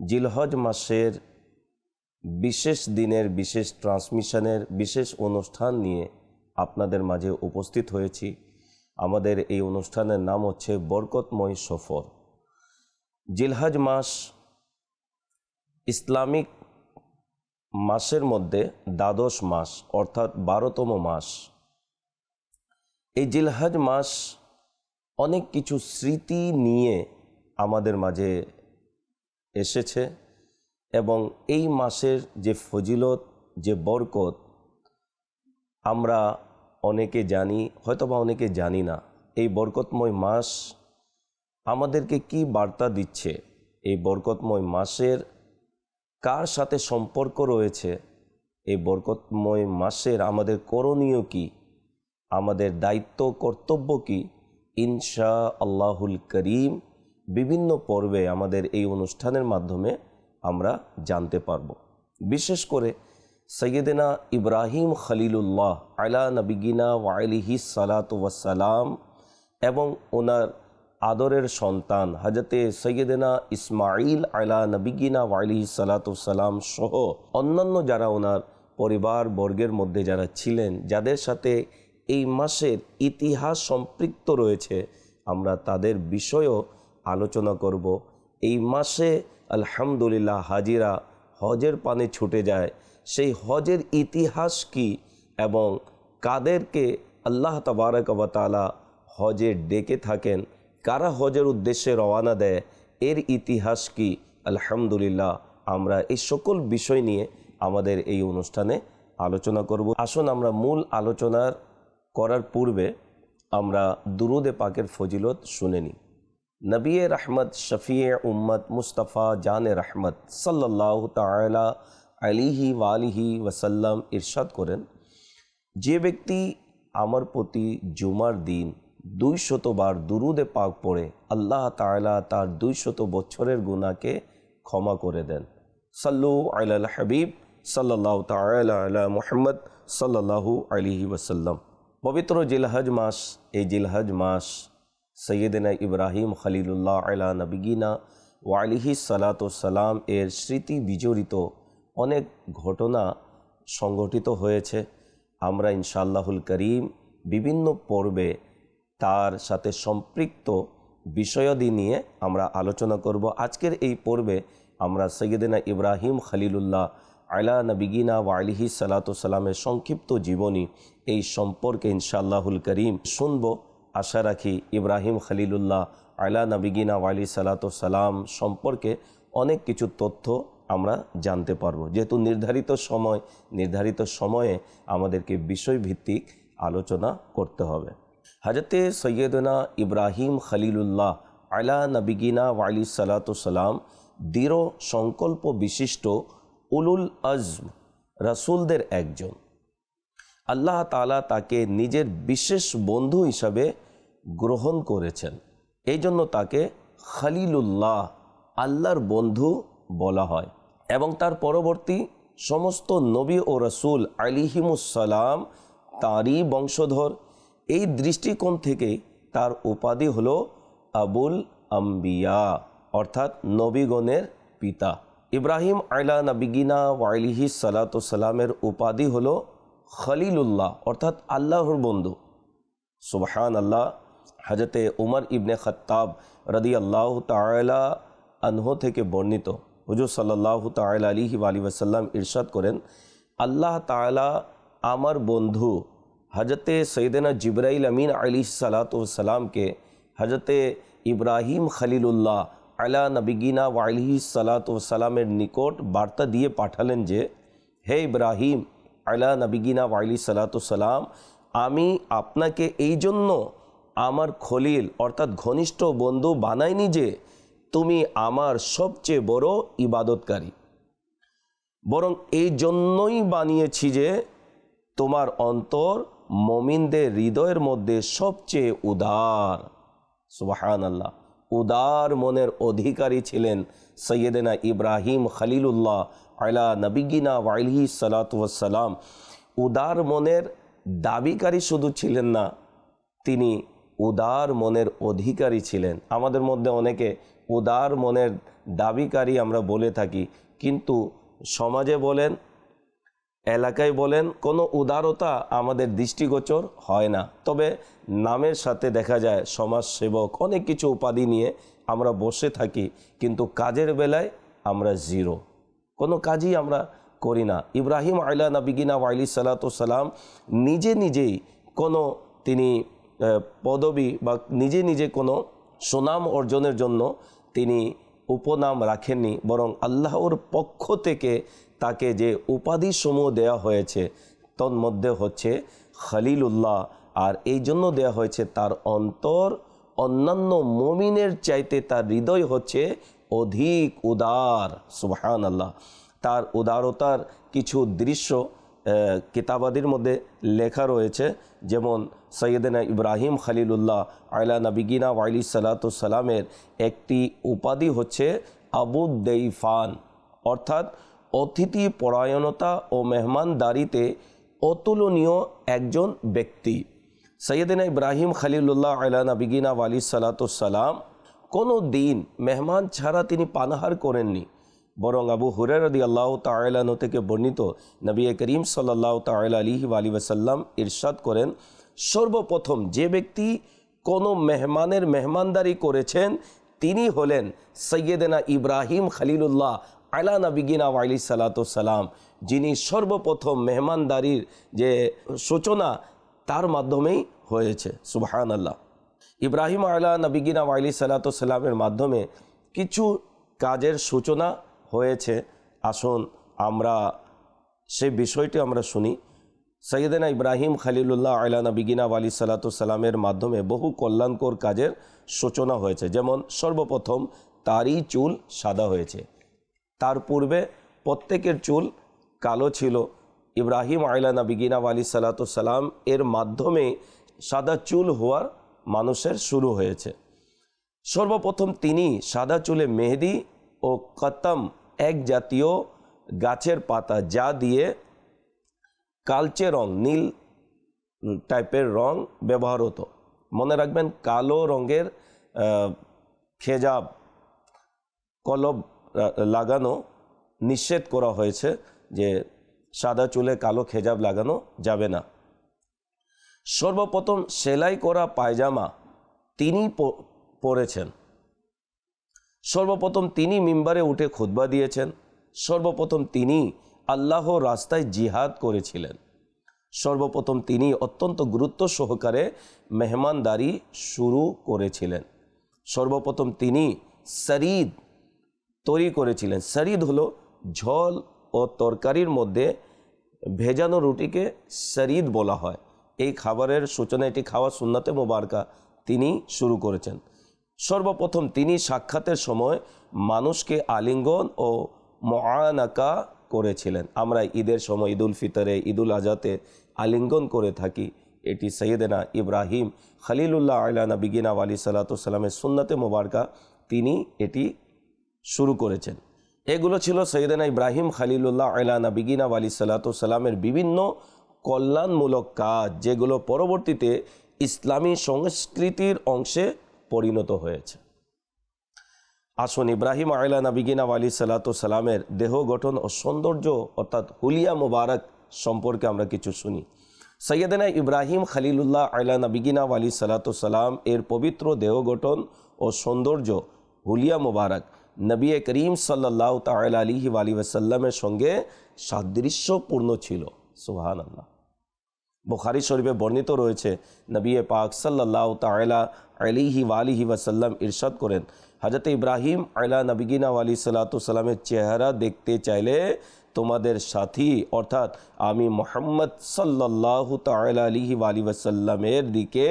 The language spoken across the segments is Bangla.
জিলহজ মাসের বিশেষ দিনের বিশেষ ট্রান্সমিশনের বিশেষ অনুষ্ঠান নিয়ে আপনাদের মাঝে উপস্থিত হয়েছি। আমাদের এই অনুষ্ঠানের নাম হচ্ছে বরকতময় সফর। জিলহজ মাস ইসলামিক মাসের মধ্যে দ্বাদশ মাস, অর্থাৎ বারোতম মাস। এই জিলহাজ মাস অনেক কিছু স্মৃতি নিয়ে আমাদের মাঝে এসেছে এবং এই মাসের যে ফজিলত, যে বরকত আমরা অনেকে জানি, হয়তোবা অনেকে জানি না, এই বরকতময় মাস আমাদেরকে কি বার্তা দিচ্ছে? এই বরকতময় মাসের কার সাথে সম্পর্ক রয়েছে? এই বরকতময় মাসের আমাদের করণীয় কি? আমাদের দায়িত্ব, কর্তব্য কি? ইনশা আল্লাহুল করিম বিভিন্ন পর্বে আমাদের এই অনুষ্ঠানের মাধ্যমে আমরা জানতে পারব। বিশেষ করে সৈয়দেনা ইব্রাহিম খলিলুল্লাহ আলা নবিগিনা ওয়াইলিহি সালাত ওয়াসালাম এবং ওনার আদরের সন্তান হাজতে সৈয়দেনা ইসমাইল আলা নবিগিনা ওয়াইলিহি সালাতাম সহ অন্যান্য যারা ওনার পরিবার বর্গের মধ্যে যারা ছিলেন, যাদের সাথে এই মাসের ইতিহাস সম্পৃক্ত রয়েছে, আমরা তাদের বিষয়ও আলোচনা করব। এই মাসে আলহামদুলিল্লাহ হাজিরা হজের পানে ছুটে যায়। সেই হজের ইতিহাস কি এবং কাদেরকে আল্লাহ তবারকবতালা হজে ডেকে থাকেন, কারা হজের উদ্দেশ্যে রওয়ানা দেয়, এর ইতিহাস কি? আলহামদুলিল্লাহ আমরা এই সকল বিষয় নিয়ে আমাদের এই অনুষ্ঠানে আলোচনা করব। আসুন আমরা মূল আলোচনার করার পূর্বে আমরা দুরুদে পাকের ফজিলত শুনে নিই। নবী রহমত শফিয়ে উম্মত, মুস্তফা জান রহমত সাল্লাহ তালা আলিহি ওয়ালিহি ওয়াসাল্লাম ইরশাদ করেন, যে ব্যক্তি আমার প্রতি জুমার দিন দুই শতবার দুরুদে পাক পড়ে, আল্লাহ তালা তার দুই শত বছরের গুণাকে ক্ষমা করে দেন। সাল্লু আল হাবিব সাল্লাহ তালা মুহাম্মদ সাল্লাহু আলিহি ওয়াসাল্লাম। পবিত্র জিলহজ মাস, এই জিলহজ মাস সৈয়দিনা ইব্রাহিম খলিলুল্লাহ আলা নবিগিনা ওয়ালিহি সালাতাম এর স্মৃতি বিজড়িত অনেক ঘটনা সংগঠিত হয়েছে। আমরা ইনশাআল্লাহুল করিম বিভিন্ন পর্বে তার সাথে সম্পৃক্ত বিষয়াদি নিয়ে আমরা আলোচনা করব। আজকের এই পর্বে আমরা সৈয়দিনা ইব্রাহিম খলিলুল্লাহ আলা নবিগিনা ওয়ালিহি সালাতামের সংক্ষিপ্ত জীবনী এই সম্পর্কে ইনশাআল্লাহুল করিম শুনব। আশা রাখি ইব্রাহিম খলিলুল্লাহ আলা নবিগিনা ওয়ালি সালাতাম সম্পর্কে অনেক কিছু তথ্য আমরা জানতে পারব। যেহেতু নির্ধারিত সময়, নির্ধারিত সময়ে আমাদেরকে বিষয়ভিত্তিক আলোচনা করতে হবে। হাজরতে সৈয়দনা ইব্রাহিম খলিলুল্লাহ আলা নবিগিনা ওয়ালি সালাতাম দৃঢ় সংকল্প বিশিষ্ট উলুল আজম, রাসুলদের একজন। আল্লাহ তালা তাকে নিজের বিশেষ বন্ধু হিসাবে গ্রহণ করেছেন। এই জন্য তাকে খালিলুল্লাহ, আল্লাহর বন্ধু বলা হয়। এবং তার পরবর্তী সমস্ত নবী ও রসুল আলিহিমুসালাম তাঁরই বংশধর। এই দৃষ্টিকোণ থেকে তার উপাধি হল আবুল আম্বিয়া, অর্থাৎ নবীগণের পিতা। ইব্রাহিম আয়লা নবিগিনা ওয়াইলিহি সালাতামের উপাধি হল খলিলুল্লাহ, অর্থাৎ আল্লাহর বন্ধু। সুবহান আল্লাহ হজরতে উমর ইবনে খত্তাব রদি আল্লাহ তালা আনহ থেকে বর্ণিত। হুজুর সাল্লাহ তাল আলিহি আলী ওসাল্লাম ইরশাদ করেন, আল্লাহ তালা আমার বন্ধু হজরতে সৈয়দনা জিব্রাইল আমিন আলি সালাতামকে হজরতে ইব্রাহিম খলিলুল্লাহ আলা নবিগিনা ওয়াইলিহি সালাতামের নিকট বার্তা দিয়ে পাঠালেন যে, হে ইব্রাহিম আলা নবিগিনা ওয়াইলি সালাতাম আমি আপনাকে এই জন্য আমার খলিল অর্থাৎ ঘনিষ্ঠ বন্ধু বানাইনি যে তুমি আমার সবচেয়ে বড় ইবাদতকারী। বরং এই জন্যই বানিয়েছি যে তোমার অন্তর মমিনদের হৃদয়ের মধ্যে সবচেয়ে উদার। সুবাহান আল্লাহ উদার মনের অধিকারী ছিলেন সৈয়দেনা ইব্রাহিম খলিলুল্লাহ আলা নবিগিনা ওয়াইলহি সালাতাম উদার মনের দাবিকারী শুধু ছিলেন না, তিনি উদার মনের অধিকারী ছিলেন। আমাদের মধ্যে অনেকে উদার মনের দাবিকারী আমরা বলে থাকি, কিন্তু সমাজে বলেন, এলাকায় বলেন, কোনো উদারতা আমাদের দৃষ্টিগোচর হয় না। তবে নামের সাথে দেখা যায়, সমাজসেবক অনেক কিছু উপাধি নিয়ে আমরা বসে থাকি, কিন্তু কাজের বেলায় আমরা জিরো। কোনো কাজই আমরা করি না। ইব্রাহিম আইলা নবিগিনা ওয়াইলি সালাতাম নিজে নিজেই কোনো তিনি পদবি বা নিজে নিজে কোনো সুনাম অর্জনের জন্য তিনি উপনাম রাখেননি, বরং আল্লাহর পক্ষ থেকে তাকে যে উপাধি সমূহ দেওয়া হয়েছে তন্মধ্যে হচ্ছে খলিলুল্লাহ। আর এই জন্য দেওয়া হয়েছে তার অন্তর অন্যান্য মমিনের চাইতে তার হৃদয় হচ্ছে অধিক উদার সুবহান আল্লাহ তার উদারতার কিছু দৃশ্য কিতাবাদির মধ্যে লেখা রয়েছে। যেমন সৈয়দনা ইব্রাহিম খলিলুল্লাহ আয়লা নবিগিনা ওয়াইলি সালাতামের একটি উপাধি হচ্ছে আবু দেইফান। অর্থাৎ অতিথি পরায়ণতা ও মেহমানদারিতে অতুলনীয় একজন ব্যক্তি। সৈয়দিনা ইব্রাহিম খলিলুল্লাহ আলা নবিগিনা ওয়ালি সালাতাম কোনো দিন মেহমান ছাড়া তিনি পানাহার করেননি। বরং আবু হুরারদি আল্লাহ তালানো থেকে বর্ণিত নবী করিম সাল্লাহ তাল আলিহি আলী ওসাল্লাম ইরশাদ করেন, সর্বপ্রথম যে ব্যক্তি কোনো মেহমানের মেহমানদারি করেছেন, তিনি হলেন সৈয়দেনা ইব্রাহিম খলিলুল্লাহ আলা নবিগিনা ওয়াইলি সালাতাম যিনি সর্বপ্রথম মেহমানদারির যে সূচনা তার মাধ্যমেই হয়েছে। সুবাহান আল্লাহ ইব্রাহিম আলা নবিগিনা ওয়াইলি সালাতামের মাধ্যমে কিছু কাজের সূচনা হয়েছে। আসুন আমরা সেই বিষয়টি আমরা শুনি। সৈয়দেনা ইব্রাহিম খালিলুল্লাহ আলা নবিগিনা আলী সালাতামের মাধ্যমে বহু কল্যাণকর কাজের সূচনা হয়েছে। যেমন সর্বপ্রথম তারই চুল সাদা হয়েছে। তার পূর্বে প্রত্যেকের চুল কালো ছিল। ইব্রাহিম আইলা নবিগিনা আলী সালাতাম এর মাধ্যমে সাদা চুল হওয়ার মানুষের শুরু হয়েছে। সর্বপ্রথম তিনি সাদা চুলে মেহেদি ও কতম এক জাতীয় গাছের পাতা যা দিয়ে কালচে রং, নীল টাইপের রং ব্যবহার হতো। মনে রাখবেন কালো রঙের খেজাব, কলব লাগানো নিষেধ করা হয়েছে যে সাদা চুলে কালো খেজাব লাগানো যাবে না। সর্বপ্রথম সেলাই করা পায়জামা তিনি পরেছেন। সর্বপ্রথম তিনি মিম্বারে উঠে খুতবা দিয়েছেন। সর্বপ্রথম তিনি আল্লাহ রাস্তায় জিহাদ করেছিলেন। সর্বপ্রথম তিনি অত্যন্ত গুরুত্ব সহকারে মেহমানদারি শুরু করেছিলেন। সর্বপ্রথম তিনি সরিদ তৈরি করেছিলেন। সরিদ হলো ঝোল ও তরকারির মধ্যে ভেজানো রুটিকে সরিদ বলা হয়। এই খাবারের সূচনা, এটি খাওয়া সুন্নাতে মোবারকা তিনি শুরু করেছেন। সর্বপ্রথম তিনি সাক্ষাতের সময় মানুষকে আলিঙ্গন ও মহানাকা করেছিলেন। আমরা ঈদের সময় ঈদুল ফিতরে, ঈদুল আজাতে আলিঙ্গন করে থাকি। এটি সৈয়দেনা ইব্রাহিম খলিলুল্লাহ আলা নবিগিনা আলী সাল্লাতামের সুন্নাতে মোবারকা তিনি এটি শুরু করেছেন। এগুলো ছিল সৈয়দেনা ইব্রাহিম খালিলুল্লাহ আলা নবিগিনা আলী সাল্লাতামের বিভিন্ন কল্যাণমূলক কাজ যেগুলো পরবর্তীতে ইসলামী সংস্কৃতির অংশে পরিণত হয়েছে। আসুন ইব্রাহিম আয়লা নবিগিনা আলী সালাতামের দেহ গঠন ও সৌন্দর্য অর্থাৎ হুলিয়া মুবারক সম্পর্কে আমরা কিছু শুনি। সৈয়দনা ইব্রাহিম খালিলুল্লাহ আয়লা নবিগিনা আলী সালাতাম এর পবিত্র দেহ গঠন ও সৌন্দর্য হুলিয়া মুবারক নবী করিম সাল্লাহ তাল আলিহি আলী ওসাল্লামের সঙ্গে সাদৃশ্যপূর্ণ ছিল। সুহান আল্লাহ বুখারি শরীফে বর্ণিত রয়েছে, নবী পাক সাল্লাহ তালা আলিহি ওয়ালিহি ওয়াসাল্লাম ইরশাদ করেন হজরত ইব্রাহিম আলা নবিগিনা আলী সাল্লাতামের চেহারা দেখতে চাইলে তোমাদের সাথী, অর্থাৎ আমি মোহাম্মদ সাল্লাহ তালা আলিহি ওয়ালি ওয়াসাল্লামের দিকে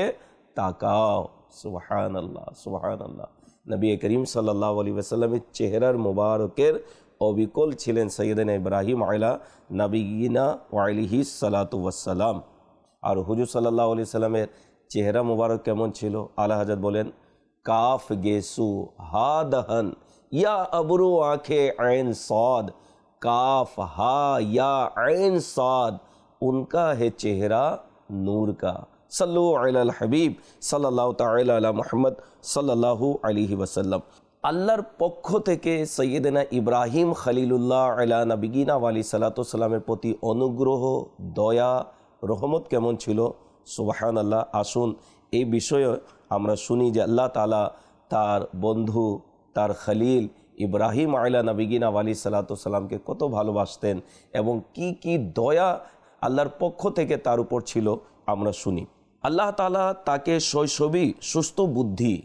তাকাও। সুবাহান আল্লাহ সুবাহান আল্লাহ নবী করিম সাল্লাহ আলী ওসাল্লামের চেহারার মোবারকের اوکول چلین سید ابراہیم عیلا نبی صلاحت وسلم اور حضو صلی اللہ علیہ وسلم چہرہ مبارک کیمن چلو علیٰ حضرت بولن کا دہن یا ابرو آنکھ این سعد کاف ہا یا این سعد ان کا ہے چہرہ نور کا۔ صلی اللہ حبیب صلی اللہ تعلّہ محمد صلی اللہ علیہ وسلم۔ আল্লাহর পক্ষ থেকে সৈয়দনা ইব্রাহিম খলিলুল্লাহ আলা নবিগিনা আলী সালাতামের প্রতি অনুগ্রহ, দয়া, রহমত কেমন ছিল? সুবাহান আল্লাহ আসুন এই বিষয়ে আমরা শুনি যে আল্লাহ তালা তার বন্ধু, তার খলিল ইব্রাহিম আয়লা নবিগিনা আলী সালাতামকে কত ভালোবাসতেন এবং কি কি দয়া আল্লাহর পক্ষ থেকে তার উপর ছিল, আমরা শুনি। আল্লাহ তালা তাকে শৈশবই সুস্থ বুদ্ধি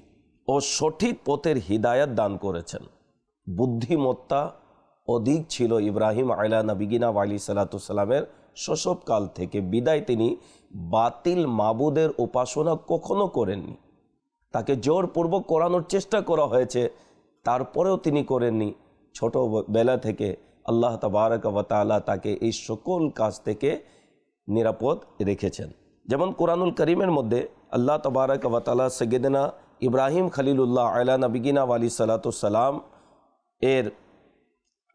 ও সঠিক পথের হিদায়াত দান করেছেন। বুদ্ধিমত্তা অধিক ছিল ইব্রাহিম আয়লা নবিগিনা আলী সালাতামের শৈশবকাল থেকে। বিদায় তিনি বাতিল মাবুদের উপাসনা কখনো করেননি। তাকে জোরপূর্বক করানোর চেষ্টা করা হয়েছে, তারপরেও তিনি করেননি। ছোটবেলা থেকে আল্লাহ তবারক তালা তাকে এই সকল কাজ থেকে নিরাপদ রেখেছেন। যেমন কোরআনুল করিমের মধ্যে আল্লাহ তবারক তালা সৈয়দনা ইব্রাহিম খলিলুল্লাহ আলা নবিগিনা আলী সালাতাম এর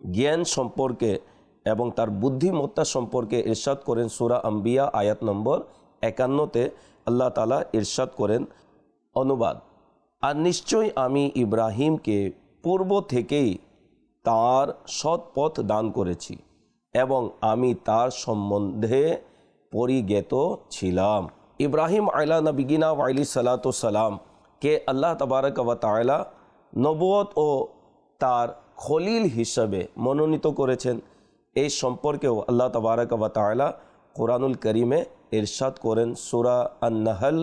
জ্ঞান সম্পর্কে এবং তার বুদ্ধিমত্তা সম্পর্কে ইরশাদ করেন সুরা আম্বিয়া, আয়াত নম্বর একান্নতে আল্লাহ তালা ইরশাদ করেন অনুবাদ। আর নিশ্চয়ই আমি ইব্রাহিমকে পূর্ব থেকেই তার সৎ পথ দান করেছি এবং আমি তার সম্বন্ধে পরিজ্ঞাত ছিলাম। ইব্রাহিম আয়লা নবিগিনা ওয়াইলি সালাম কে আল্লাহ তবারক তায়লা নবুয়ত ও তার খলিল হিসাবে মনোনীত করেছেন, এই সম্পর্কেও আল্লাহ তবারক তায়লা কোরআনুল করিমে ইরশাদ করেন সুরা আন্নাহল,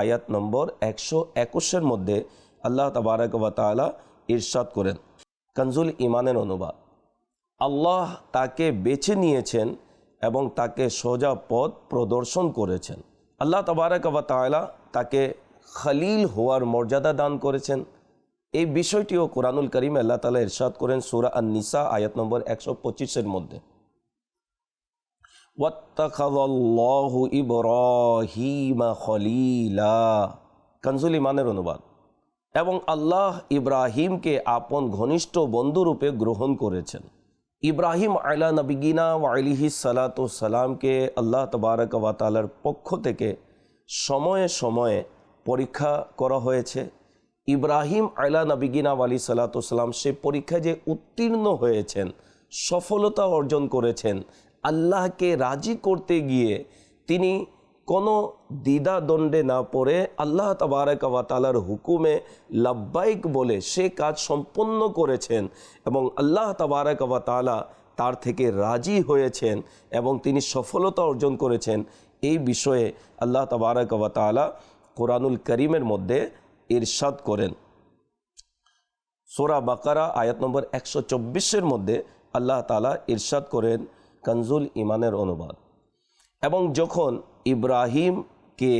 আয়াত নম্বর একশো একুশের মধ্যে আল্লাহ তবারক তালা ইরশাদ করেন। কনজুল ইমানের অনুবাদ। আল্লাহ তাকে বেছে নিয়েছেন এবং তাকে সোজা পথ প্রদর্শন করেছেন। আল্লাহ তবারক তালা তাকে খলিল হওয়ার মর্যাদা দান করেছেন। এই বিষয়টিও কোরআনুল করিম আল্লাহ তালা ইরশাদ করেন সুরা আন নিসা আয়াত নম্বর একশো পঁচিশের মধ্যে। ওয়াত্তাখাল্লাহু ইব্রাহিমা খলিলা। অনুবাদ। এবং আল্লাহ ইব্রাহিমকে আপন ঘনিষ্ঠ বন্ধুরূপে গ্রহণ করেছেন। ইব্রাহিম আয়লা নবিগিনা ওয়াইলিহি সালাত সালামকে আল্লাহ তবারক ওয়াতালার পক্ষ থেকে সময়ে সময়ে পরীক্ষা করা হয়েছে। ইব্রাহিম আয়লা নবিগিনা আলী সালাতাম সে পরীক্ষায় যে উত্তীর্ণ হয়েছেন, সফলতা অর্জন করেছেন, আল্লাহকে রাজি করতে গিয়ে তিনি কোনো দ্বিধাদণ্ডে না পড়ে আল্লাহ তাবারকালার হুকুমে লাব্বাইক বলে সে কাজ সম্পন্ন করেছেন এবং আল্লাহ তাবারকালা তার থেকে রাজি হয়েছেন এবং তিনি সফলতা অর্জন করেছেন। এই বিষয়ে আল্লাহ তাবারকালা কোরআনুল করিমের মধ্যে ইরশাদ করেন। সোরা বাকারা, আয়াত নম্বর একশো চব্বিশের মধ্যে আল্লাহ তালা ইরশাদ করেন কনজুল ইমানের অনুবাদ। এবং যখন ইব্রাহিমকে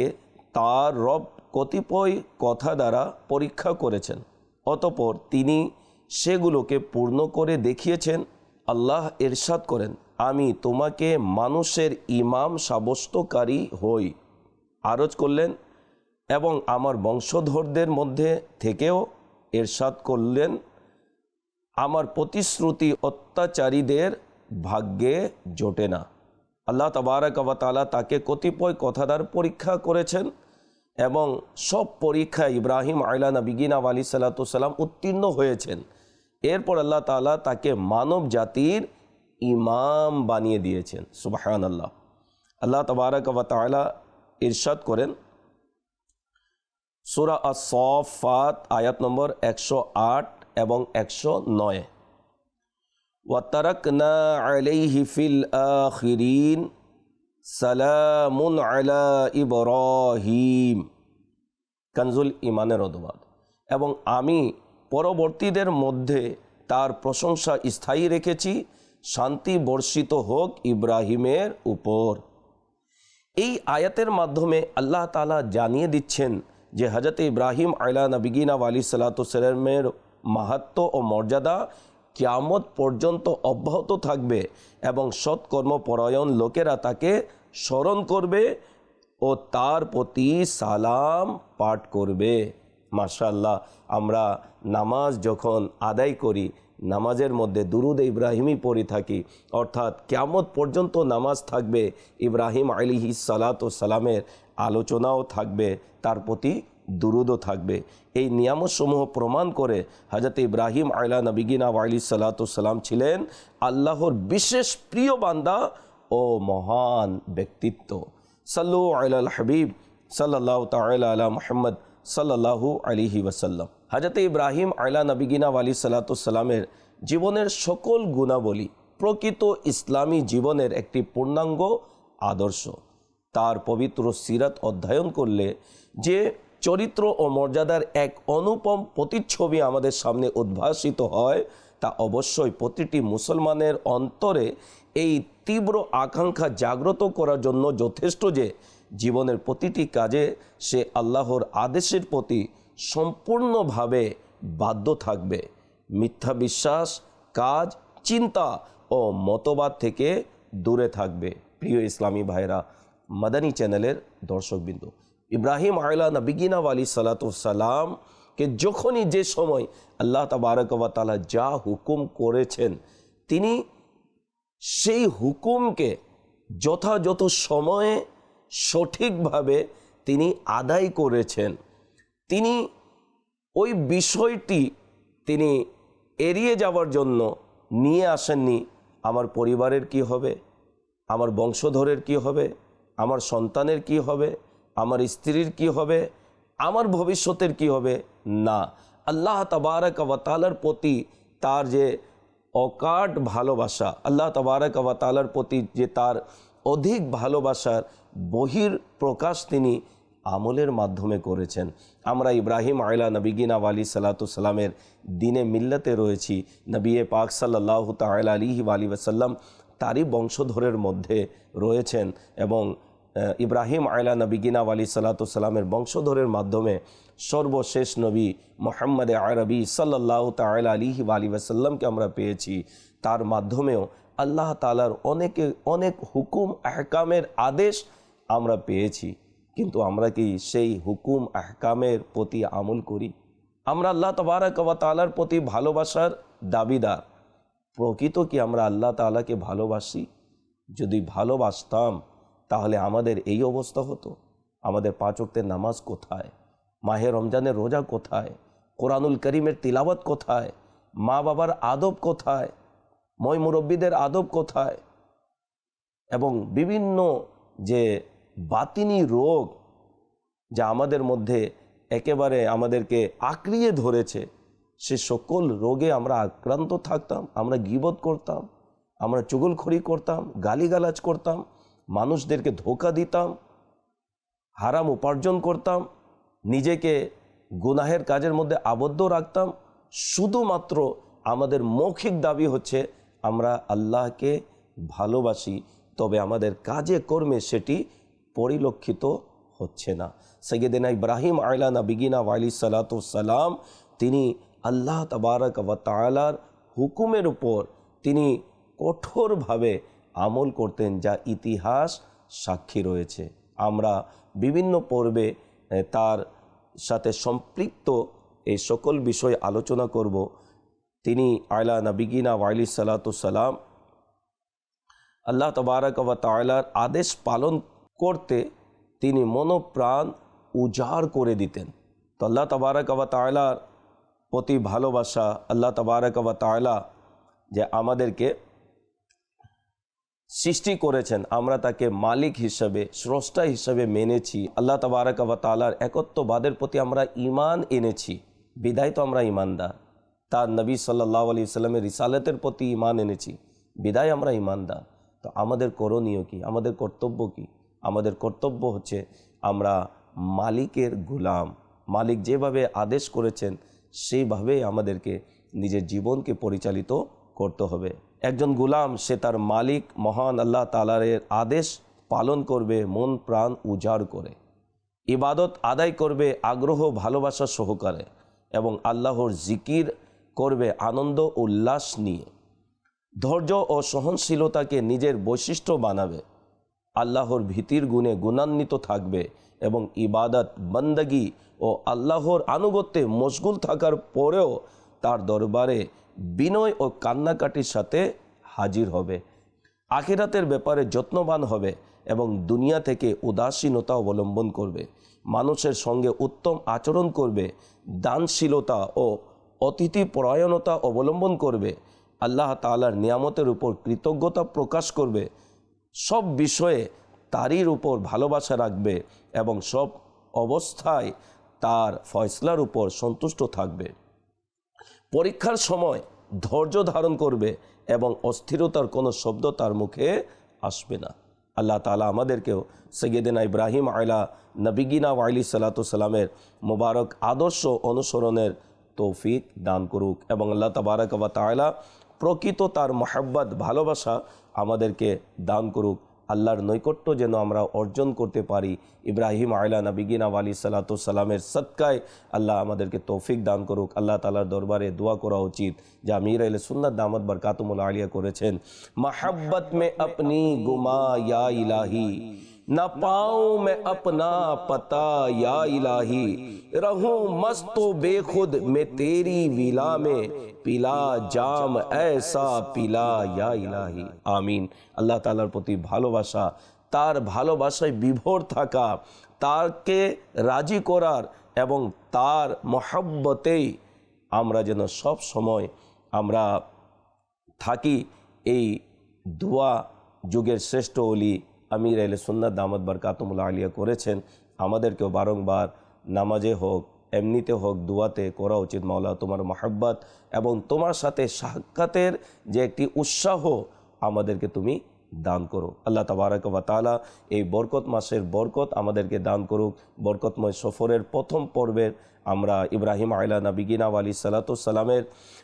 তার রব কতিপয় কথা দ্বারা পরীক্ষা করেছেন, অতপর তিনি সেগুলোকে পূর্ণ করে দেখিয়েছেন, আল্লাহ এরশাদ করেন, আমি তোমাকে মানুষের ইমাম সাব্যস্তকারী হই। আরজ করলেন এবং আমার বংশধরদের মধ্যে থেকেও এরশাদ করলেন। আমার প্রতিশ্রুতি অত্যাচারীদের ভাগ্যে জোটে না। আল্লাহ তবারক তালা তাকে কতিপয় কথাদার পরীক্ষা করেছেন এবং সব পরীক্ষায় ইব্রাহিম আয়লা নবিগিনা আলী সাল্লাতাম উত্তীর্ণ হয়েছেন। এরপর আল্লাহ তালা তাকে মানব জাতির ইমাম বানিয়ে দিয়েছেন। সুবাহান আল্লাহ আল্লাহ তবারক তালা ইরশাদ করেন। সুরা সফাত আয়াত নম্বর একশো আট এবং একশো নয়। ওয়াতারকনা আলাইহি সালামুন কানজুল ইমানের অনুবাদ। এবং আমি পরবর্তীদের মধ্যে তার প্রশংসা স্থায়ী রেখেছি, শান্তি বর্ষিত হোক ইব্রাহিমের উপর। এই আয়াতের মাধ্যমে আল্লাহ তালা জানিয়ে দিচ্ছেন যে হজরত ইব্রাহিম আয়লা নবিগিনা আলী সালাতামের মাহাত্ম ও মর্যাদা কিয়ামত পর্যন্ত অব্যাহত থাকবে এবং সৎকর্মপরায়ণ লোকেরা তাকে স্মরণ করবে ও তার প্রতি সালাম পাঠ করবে। মাশাল্লাহ আমরা নামাজ যখন আদায় করি, নামাজের মধ্যে দুরুদ ইব্রাহিমই পড়ে থাকি, অর্থাৎ কেমত পর্যন্ত নামাজ থাকবে ইব্রাহিম আলিহি সালাত ও সালামের আলোচনাও থাকবে, তার প্রতি দুরুদও থাকবে। এই নিয়ামতসমূহ প্রমাণ করে হজরত ইব্রাহিম আয়লা নবিগিনা ওয়াইলি সালাতাম ছিলেন আল্লাহর বিশেষ প্রিয় বান্দা ও মহান ব্যক্তিত্ব। সাল্লু আল হাবিব সাল্লাহ তাল আলা মোহাম্মদ সাল্লাহু আলিহি ওয়াসাল্লাম। হাজরত ইব্রাহিম আয়লা নবিগিনা ওয়ালি সালাতামের জীবনের সকল গুণাবলী প্রকৃত ইসলামী জীবনের একটি পূর্ণাঙ্গ আদর্শ। তার পবিত্র সিরাত অধ্যয়ন করলে যে চরিত্র ও মর্যাদার এক অনুপম প্রতিচ্ছবি আমাদের সামনে উদ্ভাসিত হয়, তা অবশ্যই প্রতিটি মুসলমানের অন্তরে এই তীব্র আকাঙ্ক্ষা জাগ্রত করার জন্য যথেষ্ট যে জীবনের প্রতিটি কাজে সে আল্লাহর আদেশের প্রতি সম্পূর্ণভাবে বাধ্য থাকবে। মিথ্যা বিশ্বাস, কাজ, চিন্তা ও মতবাদ থেকে দূরে থাকবে। প্রিয় ইসলামী ভাইরা মাদানী চ্যানেলের দর্শকবৃন্দ ইব্রাহিম আয়লা নবিগিনা আলী সালাতামকে যখনই যে সময় আল্লাহ তাবারকবাতালা যা হুকুম করেছেন তিনি সেই হুকুমকে যথাযথ সময়ে সঠিকভাবে তিনি আদায় করেছেন তিনি ওই বিষয়টি তিনি এড়িয়ে যাওয়ার জন্য নিয়ে আসেননি আমার পরিবারের কি হবে? আমার বংশধরের কি হবে? আমার সন্তানের কি হবে? আমার স্ত্রীর কি হবে? আমার ভবিষ্যতের কি হবে? না। আল্লাহ তবারক ওয়াতালার প্রতি তার যে অকাট ভালোবাসা, আল্লাহ তবারক ওয়াতালার প্রতি যে তার অধিক ভালোবাসার বহির প্রকাশ তিনি আমলের মাধ্যমে করেছেন। আমরা ইব্রাহিম আয়লা নবীগিনা আলী সালাতামের দিনে মিল্লাতে রয়েছি। নবিয়ে পাক সাল্লাহ তাল আলী আলী ওসাল্লাম তারই বংশধরের মধ্যে রয়েছেন এবং ইব্রাহিম আয়লা নবিগিনা আলী সালাতামের বংশধরের মাধ্যমে সর্বশেষ নবী মোহাম্মদ আরবি সাল্লাহ তাল আলী আলী ওসাল্লামকে আমরা পেয়েছি। তার মাধ্যমেও আল্লাহ তালার অনেকে, অনেক হুকুম, আহকামের আদেশ আমরা পেয়েছি। কিন্তু আমরা কি সেই হুকুম, আহকামের প্রতি আমল করি? আমরা আল্লাহ তবারক প্রতি ভালোবাসার দাবিদার। প্রকৃত কি আমরা আল্লাহ তালাকে ভালোবাসি? যদি ভালোবাসতাম, তাহলে আমাদের এই অবস্থা হতো। আমাদের পাঁচ অক্তের নামাজ কোথায়? মাহে রমজানের রোজা কোথায়? কোরআনুল করিমের তিলাবত কোথায়? মা বাবার আদব কোথায়? ময় মুরব্বীদের আদব কোথায়? এবং বিভিন্ন যে বাতিনি রোগ, যা আমাদের মধ্যে একেবারে আমাদেরকে আঁকড়িয়ে ধরেছে সে সকল রোগে আমরা আক্রান্ত থাকতাম, আমরা গিবত করতাম, আমরা চুগলখড়ি করতাম, গালিগালাজ করতাম, মানুষদেরকে ধোকা দিতাম, হারাম উপার্জন করতাম, নিজেকে গুনাহের কাজের মধ্যে আবদ্ধ রাখতাম। শুধুমাত্র আমাদের মৌখিক দাবি হচ্ছে, আমরা আল্লাহকে ভালোবাসি, তবে আমাদের কাজে কর্মে সেটি পরিলক্ষিত হচ্ছে না। সৈয়দিনা ইব্রাহিম আয়লানা বিগিনা আলী সালাতাম তিনি আল্লাহ তবারক তালার হুকুমের উপর তিনি কঠোরভাবে আমল করতেন, যা ইতিহাস সাক্ষী রয়েছে। আমরা বিভিন্ন পর্বে তার সাথে সম্পৃক্ত এই সকল বিষয় আলোচনা করব। তিনি আয়লা নবিগিনা ওয়াইলি সালাতাম আল্লাহ তবারক তালার আদেশ পালন করতে তিনি মনোপ্রাণ উজাড় করে দিতেন। তো আল্লাহ তবারক তালার প্রতি ভালোবাসা আল্লাহ তবারক তালা যে আমাদেরকে সৃষ্টি করেছেন, আমরা তাকে মালিক হিসাবে, স্রষ্টা হিসাবে মেনেছি। আল্লাহ তবারক তালার একত্ববাদের প্রতি আমরা ইমান এনেছি। বিদায় তো আমরা ইমানদার তার নবী সাল্লাহ আলি সাল্লামের রিসালতের প্রতি ইমান এনেছি। বিদায় আমরা ইমানদার তো আমাদের করণীয় কি? আমাদের কর্তব্য কি? আমাদের কর্তব্য হচ্ছে আমরা মালিকের গুলাম। মালিক যেভাবে আদেশ করেছেন সেইভাবেই আমাদেরকে নিজের জীবনকে পরিচালিত করতে হবে। একজন গুলাম, সে তার মালিক, মহান আল্লাহ তালারের আদেশ পালন করবে, মন, প্রাণ উজাড় করে। ইবাদত আদায় করবে, আগ্রহ, ভালোবাসা সহকারে এবং আল্লাহর জিকির করবে আনন্দ উল্লাস নিয়ে। ধৈর্য ও সহনশীলতাকে নিজের বৈশিষ্ট্য বানাবে। আল্লাহর ভীতির গুণে গুণান্বিত থাকবে। এবং ইবাদত, বন্দগি ও আল্লাহর আনুগত্যে মশগুল থাকার পরেও তার দরবারে বিনয় ও কান্নাকাটির সাথে হাজির হবে। আখিরাতের ব্যাপারে যত্নবান হবে এবং দুনিয়া থেকে উদাসীনতা অবলম্বন করবে। মানুষের সঙ্গে উত্তম আচরণ করবে, দানশীলতা ও অতিথি পরায়ণতা অবলম্বন করবে, আল্লাহ তাআলার নিয়ামতের উপর কৃতজ্ঞতা প্রকাশ করবে। সব বিষয়ে তারির উপর ভালোবাসা রাখবে এবং সব অবস্থায় তার ফয়সলার উপর সন্তুষ্ট থাকবে। পরীক্ষার সময় ধৈর্য ধারণ করবে এবং অস্থিরতার কোনো শব্দ তার মুখে আসবে না। আল্লাহ তালা আমাদেরকেও সৈয়দিনা ইব্রাহিম আয়লা নবিগিনা ওয়াইলি সালাতামের মোবারক আদর্শ অনুসরণের তৌফিক দান করুক এবং আল্লাহ তাবারক বা তায়লা প্রকৃত তার মহাব্বাত, ভালোবাসা আমাদেরকে দান করুক। আল্লাহর নৈকট্য যেন আমরা অর্জন করতে পারি। ইব্রাহিম আয়লা নবিগিনা আলী সালাতামের সৎকায় আল্লাহ আমাদেরকে তৌফিক দান করুক। আল্লাহ তালার দরবারে দোয়া করা উচিত যা মির আল সুন্নাত দামদ বরকাতুমুল আলিয়া করেছেন। মাহাব্বত মে আপনি গুমা ইয়া ইলাহি। न पाऊं मैं अपना पता या इलाही रहूं मस्त बेखुद मैं तेरी विला में पिला जाम ऐसा पिला या ইলাহি আমিন আল্লাহ তাআলার প্রতি ভালোবাসা তার ভালোবাসায় বিভোর থাকা তাকে রাজি করার এবং তার মহাব্বতেই আমরা যেন সব সময় আমরা থাকি এই দোয়া যুগের শ্রেষ্ঠ অলি আমির আল সুন্নাত দামদ বরকাতমুল্লা আলিয়া করেছেন, আমাদেরকেও বারংবার নামাজে হোক, এমনিতে হোক, দুয়াতে করা উচিত। মাওলা, তোমার মহাব্বত এবং তোমার সাথে সাক্ষাতের যে একটি উৎসাহ আমাদেরকে তুমি দান করো। আল্লাহ তাবারক বা তালা এই বরকত মাসের বরকত আমাদেরকে দান করুক। বরকতময় সফরের প্রথম পর্বের আমরা ইব্রাহিম আয়লা নবিগিনা আলী সালাতামের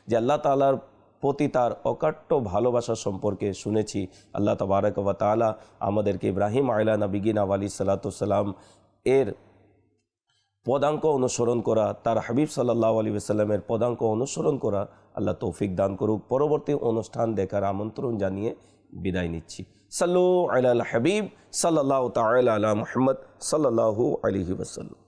যে আল্লাহ তালার প্রতি তার অকাট্য ভালোবাসা সম্পর্কে শুনেছি। আল্লাহ তবারক তালা আমাদেরকে ইব্রাহিম আয়লা নবিগিনা আলী সালাতাম এর পদাঙ্ক অনুসরণ করা, তার হাবিব সাল্লাহ আলী সাল্লামের পদাঙ্ক অনুসরণ করা আল্লাহ তৌফিক দান করুক। পরবর্তী অনুষ্ঠান দেখার আমন্ত্রণ জানিয়ে বিদায় নিচ্ছি। সাল্লু আল হাবিব সাল্লাহ তাল আলা মোহাম্মদ সাল্লাহু আলহি ওসাল্লাম